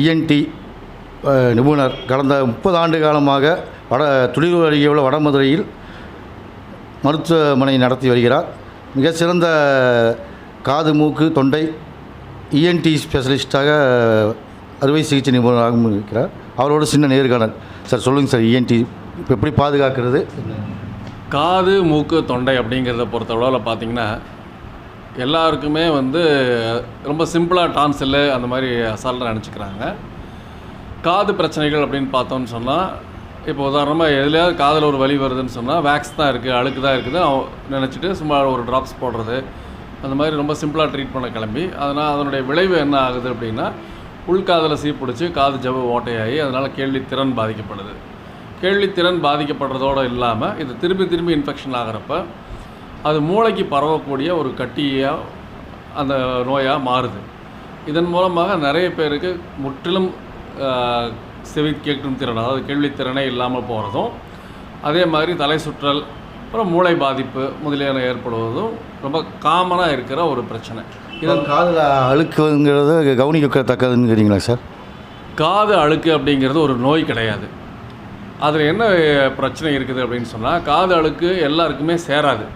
ENT நிபுணர் கடந்த முப்பது ஆண்டு காலமாக வட துளிர் அருகே உள்ள வடமதுரையில் மருத்துவமனை நடத்தி வருகிறார். மிக சிறந்த காது மூக்கு தொண்டை இஎன்டி ஸ்பெஷலிஸ்ட்டாக அறுவை சிகிச்சை நிபுணராகவும் இருக்கிறார். அவரோட சின்ன நேர்காணல். சார் சொல்லுங்கள் சார் இஎன்டி இப்போ எப்படி பாதுகாக்கிறது? காது மூக்கு தொண்டை அப்படிங்கிறத பொறுத்தளவில் பார்த்தீங்கன்னா எல்லாருக்குமே வந்து ரொம்ப சிம்பிளாக டான்சில் அந்த மாதிரி அசால்ட்டாக நினச்சிக்கிறாங்க. காது பிரச்சனைகள் அப்படின்னு பார்த்தோம்னு சொன்னால் இப்போ உதாரணமாக எதுலையாவது காதில் ஒரு வலி வருதுன்னு சொன்னால் வேக்ஸ் தான் இருக்குது அழுக்கு தான் இருக்குது நினச்சிட்டு சும்மா ஒரு ட்ராப்ஸ் போடுறது. அந்த மாதிரி ரொம்ப சிம்பிளாக ட்ரீட் பண்ண கிளம்பி அதனால் அதனுடைய விளைவு என்ன ஆகுது அப்படின்னா உள்காதில் சீ பிடிச்சி காது ஜவ்வு ஓட்டையாகி அதனால் கேள்வி திறன் பாதிக்கப்படுது. கேள்வி திறன் பாதிக்கப்படுறதோடு இல்லாமல் இது திரும்பி திரும்பி இன்ஃபெக்ஷன் ஆகிறப்ப அது மூளைக்கு பரவக்கூடிய ஒரு கட்டியாக அந்த நோயாக மாறுது. இதன் மூலமாக நிறைய பேருக்கு முற்றிலும் செவி கேட்கும் திறன் அதாவது கேள்வித்திறனே இல்லாமல் போகிறதும் அதே மாதிரி தலை சுற்றல் அப்புறம் மூளை பாதிப்பு முதலியன ஏற்படுவதும் ரொம்ப காமனாக இருக்கிற ஒரு பிரச்சனை. இது காதில் அழுக்குங்கிறது கவனிக்கத்தக்கதுங்கிறீங்களா சார்? காது அழுக்கு அப்படிங்கிறது ஒரு நோய் கிடையாது. அதில் என்ன பிரச்சனை இருக்குது அப்படின்னு சொன்னால் காது அழுக்கு எல்லாருக்குமே சேராது.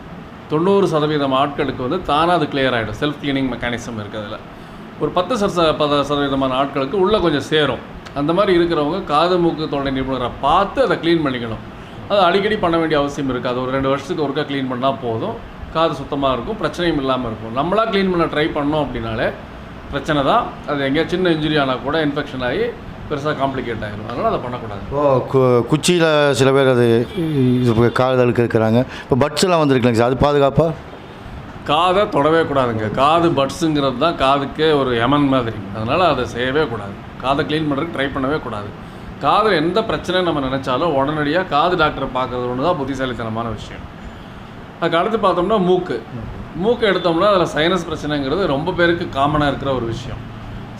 தொண்ணூறு சதவீதம் ஆட்களுக்கு வந்து தானாக அது கிளியர் ஆகிடும் செல்ஃப் கிளீனிங் மெக்கானிசம் இருக்கிறதுல. ஒரு பத்து சத பத சதவீதமான ஆட்களுக்கு உள்ளே கொஞ்சம் சேரும். அந்த மாதிரி இருக்கிறவங்க காது மூக்கு தொண்டை நிபுணரை பார்த்து அதை க்ளீன் பண்ணிக்கணும். அது அடிக்கடி பண்ண வேண்டிய அவசியம் இருக்காது. ஒரு ரெண்டு வருஷத்துக்கு ஒருக்கா க்ளீன் பண்ணால் போதும். காது சுத்தமாக இருக்கும் பிரச்சனையும் இல்லாமல் இருக்கும். நம்மளாக க்ளீன் பண்ண ட்ரை பண்ணோம் அப்படின்னாலே பிரச்சனை தான். அது எங்கேயா சின்ன இன்ஜுரி ஆனால் கூட இன்ஃபெக்ஷன் ஆகி பெருசாக காம்ப்ளிகேட் ஆகிடும் அதனால் அதை பண்ணக்கூடாது. ஓ கு குச்சியில் சில பேர் அது இது காதலுக்கு இருக்கிறாங்க. இப்போ பட்ஸ்லாம் வந்துருக்குங்க சார் அது பாதுகாப்பா? காதை தொடவே கூடாதுங்க. காது பட்ஸுங்கிறது தான் காதுக்கே ஒரு எமன் மாதிரி. அதனால் அதை செய்யவே கூடாது. காதை க்ளீன் பண்ணுறதுக்கு ட்ரை பண்ணவே கூடாது. காதில் எந்த பிரச்சனை நம்ம நினச்சாலும் உடனடியாக காது டாக்டரை பார்க்குறது ஒன்று தான் புத்திசாலித்தனமான விஷயம். அதுக்கு அடுத்து பார்த்தோம்னா மூக்கு. மூக்கு எடுத்தோம்னா அதில் சைனஸ் பிரச்சனைங்கிறது ரொம்ப பேருக்கு காமனாக இருக்கிற ஒரு விஷயம்.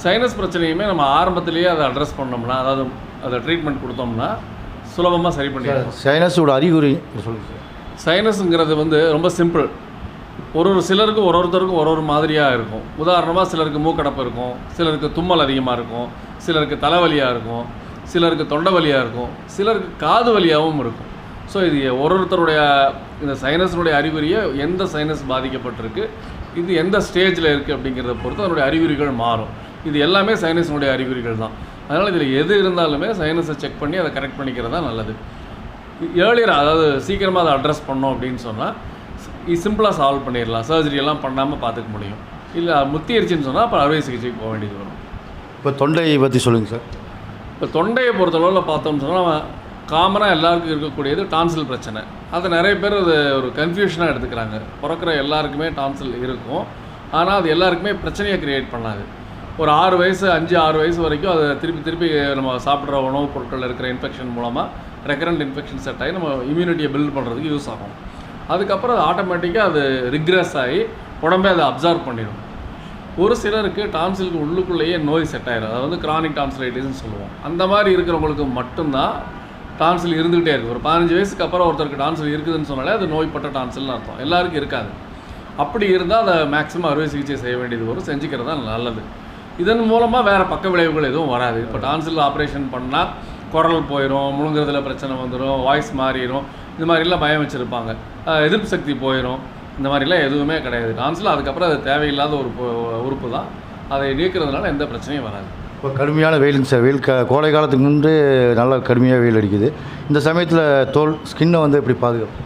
சைனஸ் பிரச்சனையுமே நம்ம ஆரம்பத்திலேயே அதை அட்ரஸ் பண்ணோம்னா அதாவது அதை ட்ரீட்மெண்ட் கொடுத்தோம்னா சுலபமாக சரி பண்ணிடலாம். சைனஸோட அறிகுறி சைனஸுங்கிறது வந்து ரொம்ப சிம்பிள் ஒரு ஒரு சிலருக்கு ஒரு ஒருத்தருக்கும் ஒரு ஒரு மாதிரியாக இருக்கும். உதாரணமாக சிலருக்கு மூக்கடப்பு இருக்கும் சிலருக்கு தும்மல் அதிகமாக இருக்கும் சிலருக்கு தலைவலியாக இருக்கும் சிலருக்கு தொண்டை வலியாக இருக்கும் சிலருக்கு காது வலியாகவும் இருக்கும். ஸோ இது ஒரு ஒருத்தருடைய இந்த சைனஸினுடைய அறிகுறியை எந்த சைனஸ் பாதிக்கப்பட்டிருக்கு இது எந்த ஸ்டேஜில் இருக்குது அப்படிங்கிறத பொறுத்து அதனுடைய அறிகுறிகள் மாறும். இது எல்லாமே சைனஸினுடைய அறிகுறிகள் தான். அதனால் இதில் எது இருந்தாலுமே சைனஸை செக் பண்ணி அதை கரெக்ட் பண்ணிக்கிறது தான் நல்லது. ஏர்லியர் அதாவது சீக்கிரமாக அதை அட்ரஸ் பண்ணோம் அப்படின்னு சொன்னால் சிம்பிளாக சால்வ் பண்ணிடலாம். சர்ஜரி எல்லாம் பண்ணாமல் பார்த்துக்க முடியும். இல்லை முத்திருச்சுன்னு சொன்னால் அப்புறம் அறுவை சிகிச்சைக்கு போக வேண்டியது வரும். இப்போ தொண்டையை பற்றி சொல்லுங்கள் சார். இப்போ தொண்டையை பொறுத்தளவில் பார்த்தோம்னு சொன்னால் காமனாக எல்லாருக்கும் இருக்கக்கூடியது டான்சில் பிரச்சனை. அதை நிறைய பேர் அது ஒரு கன்ஃபியூஷனாக எடுத்துக்கிறாங்க. பிறக்கிற எல்லாருக்குமே டான்சில் இருக்கும். ஆனால் அது எல்லாருக்குமே பிரச்சனையை கிரியேட் பண்ணாது. ஒரு ஆறு வயசு அஞ்சு ஆறு வயசு வரைக்கும் அதை திருப்பி திருப்பி நம்ம சாப்பிட்ற உணவுப் பொருட்களில் இருக்கிற இன்ஃபெக்ஷன் மூலமாக ரெக்கரண்ட் இன்ஃபெக்ஷன் செட் ஆகி நம்ம இம்யூனிட்டியை பில்ட் பண்ணுறதுக்கு யூஸ் ஆகும். அதுக்கப்புறம் அது ஆட்டோமேட்டிக்காக அது ரிக்ரெஸ் ஆகி உடம்பே அதை அப்சார்வ் பண்ணிடும். ஒரு சிலருக்கு டான்சிலுக்கு உள்ளுக்குள்ளேயே நோய் செட் ஆயிடும் அதாவது வந்து கிரானிக் டான்சிலைட்டிஸ்னு சொல்லுவோம். அந்த மாதிரி இருக்கிறவங்களுக்கு மட்டும்தான் டான்சில் இருந்துகிட்டே இருக்குது ஒரு பதினஞ்சு வயசுக்கு அப்புறம் ஒருத்தருக்கு டான்சில் இருக்குதுன்னு சொன்னாலே அது நோய்பட்ட டான்சில்னு அர்த்தம். எல்லாருக்கும் இருக்காது. அப்படி இருந்தால் அதை மேக்ஸிமம் அறுவை சிகிச்சை செய்ய வேண்டியது வரும் செஞ்சுக்கிறது தான் நல்லது. இதன் மூலமாக வேறு பக்க விளைவுகள் எதுவும் வராது. இப்போ டான்சில் ஆப்ரேஷன் பண்ணால் குரல் போயிடும் முழுங்குறதுல பிரச்சனை வந்துடும் வாய்ஸ் மாறிடும் இந்த மாதிரிலாம் பயம் வச்சுருப்பாங்க. எதிர்ப்பு சக்தி போயிடும் இந்த மாதிரிலாம் எதுவுமே கிடையாது. டான்சில் அதுக்கப்புறம் அது தேவையில்லாத ஒரு உறுப்பு தான். அதை நீக்கிறதுனால எந்த பிரச்சனையும் வராது. இப்போ கடுமையான வெயிலுங்க சார். வெயில் க கோடை காலத்துக்கு முன்பு நல்லா கடுமையாக வெயில் அடிக்குது. இந்த சமயத்தில் தோல் ஸ்கின்னை வந்து எப்படி பாதுகாப்பு?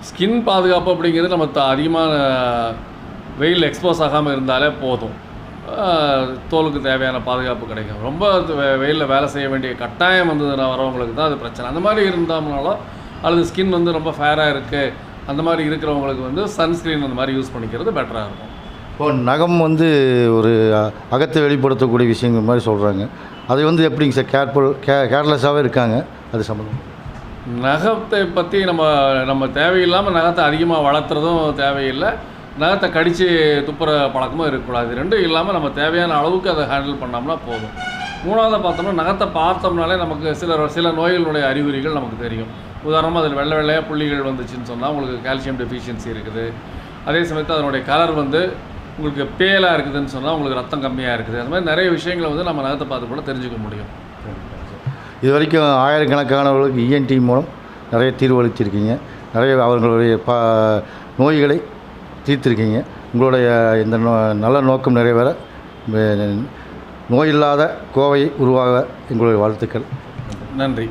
ஸ்கின் பாதுகாப்பு அப்படிங்கிறது நம்ம த- அதிகமான வெயில் எக்ஸ்போஸ் ஆகாமல் இருந்தாலே போதும். தோலுக்கு தேவையான பாதுகாப்பு கிடைக்கும். ரொம்ப வெயிலில் வேலை செய்ய வேண்டிய கட்டாயம் வந்ததுன்னா வரவங்களுக்கு தான் அது பிரச்சனை. அந்த மாதிரி இருந்தோம்னாலும் அல்லது ஸ்கின் வந்து ரொம்ப ஃபேராக இருக்குது அந்த மாதிரி இருக்கிறவங்களுக்கு வந்து சன்ஸ்க்ரீன் அந்த மாதிரி யூஸ் பண்ணிக்கிறது பெட்டராக இருக்கும். இப்போ நகம் வந்து ஒரு அகத்தை வெளிப்படுத்தக்கூடிய விஷயங்கள் மாதிரி சொல்கிறாங்க அதை வந்து எப்படிங்க சார்? கேர்ஃபுல் கே கேர்லெஸ்ஸாகவே இருக்காங்க. அது சம்மந்தம் நகத்தை பற்றி நம்ம நம்ம தேவையில்லாமல் நகத்தை அதிகமாக வளர்த்துறதும் தேவையில்லை. நகத்தை கடித்து துப்புற பழக்கமும் இருக்கக்கூடாது. ரெண்டும் இல்லாமல் நம்ம தேவையான அளவுக்கு அதை ஹேண்டில் பண்ணோம்னா போதும். மூணாவது பார்த்தோம்னா நகத்தை பார்த்தோம்னாலே நமக்கு சில சில நோய்களுடைய அறிகுறிகள் நமக்கு தெரியும். உதாரணமாக அதில் வெள்ளை வெள்ளையாக புள்ளிகள் வந்துச்சுன்னு சொன்னால் உங்களுக்கு கால்சியம் டெஃபிஷியன்சி இருக்குது. அதே சமயத்தில் அதனுடைய கலர் வந்து உங்களுக்கு பேலாக இருக்குதுன்னு சொன்னால் உங்களுக்கு ரத்தம் கம்மியாக இருக்குது. அந்த மாதிரி நிறைய விஷயங்களை வந்து நம்ம நகத்தை பார்த்து கூட தெரிஞ்சுக்க முடியும். இது வரைக்கும் ஆயிரக்கணக்கானவர்களுக்கு இஎன்டி மூலம் நிறைய தீர்வு தீர்வளித்திருக்கீங்க நிறைய அவர்களுடைய ப நோய்களை தீர்த்திருக்கீங்க. உங்களுடைய இந்த நோ நல்ல நோக்கம் நிறைவேற நோயில்லாத கோவை உருவாக எங்களுடைய வாழ்த்துக்கள். நன்றி.